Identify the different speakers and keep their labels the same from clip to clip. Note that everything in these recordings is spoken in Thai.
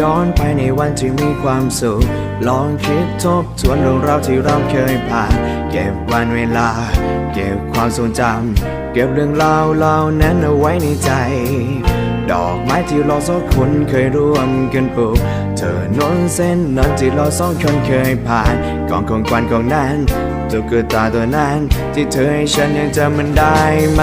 Speaker 1: ย้อนไปในวันที่มีความสุข ลองคิดทบทวนเรื่องราวที่เราเคยผ่าน เก็บวันเวลา เก็บความทรงจำ เก็บเรื่องราวเหล่านั้นเอาไว้ในใจ ดอกไม้ที่เราสองคนเคยร่วมกันปลูก เธอนนเส้นนั้นที่เราสองคนเคยผ่านกองของควันของนั้นตุ๊กตาตัวนั้น ที่เธอให้ฉันยังจำมันได้ไหม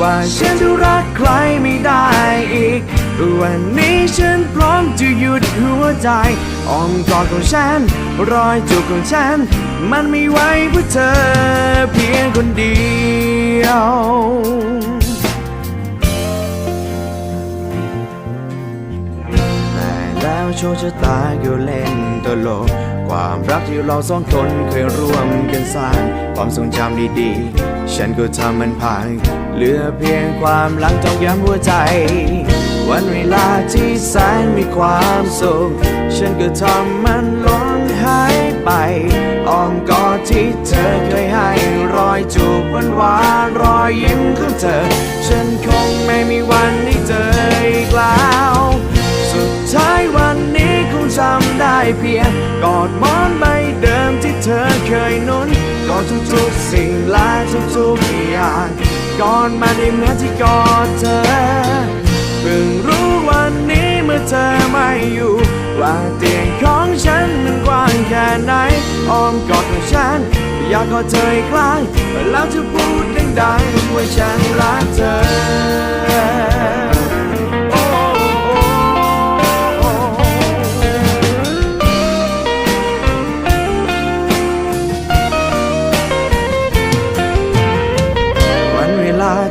Speaker 1: ว่าฉันจะรักใครไม่ได้อีก วันนี้ฉันพร้อมจะหยุดหัวใจอ้อมกอดของฉัน รอยจูบของฉัน มันไม่ไว้เพื่อเธอเพียงคนเดียวแต่แล้วโชคชะตาก็เล่นตลก ความรักที่เราสองคนเคยร่วมกันสร้าง ความทรงจำดีๆ ฉันก็ทำมันพัง เหลือเพียงความหลังจองย้ำหัวใจ วันเวลาที่แสนมีความสุข ฉันก็ทำมันล้นหายไปอ้อมกอดที่เธอเคยให้รอยจูบหวานหวานรอยยิ้มของเธอ ฉันคงไม่มีวันได้เจออีกแล้ว สุดท้ายวันนี้คงจำได้เพียงกอดหมอนใบเดิมที่เธอเคยนุน กอดทุกๆสิ่งและทุกๆอย่างกอดมาได้เหมือนที่กอดเธอเพิ่งรู้วันนี้เมื่อเธอไม่อยู่ ว่าเตียงของฉันมันกว้างแค่ไหนอ้อมกอดของฉัน อยากกอดเธออีกครั้งแล้วจะพูดดังๆว่าฉันรักเธอ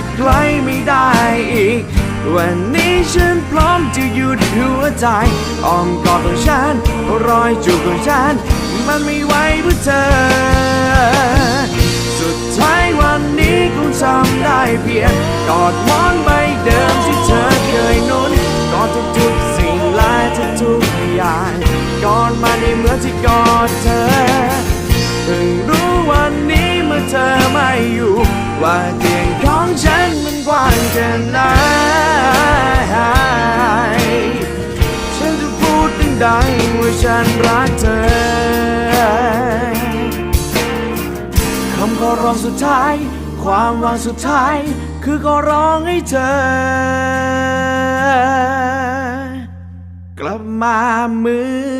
Speaker 1: ก ใครไม่ได้อีก วันนี้ฉันพร้อมจะหยุดหัวใจอ้อมกอดของฉันรอยจูบของฉัน มันไม่ไหวเพื่อเธอ สุดท้ายวันนี้คงจำได้เพียงกอดมอนใบ มันกว้างแค่ไหนฉันจะพูดดังๆว่าฉันรักเธอ คำขอร้องสุดท้าย ความหวังสุดท้าย คือขอร้องให้เธอ กลับมาเหมือน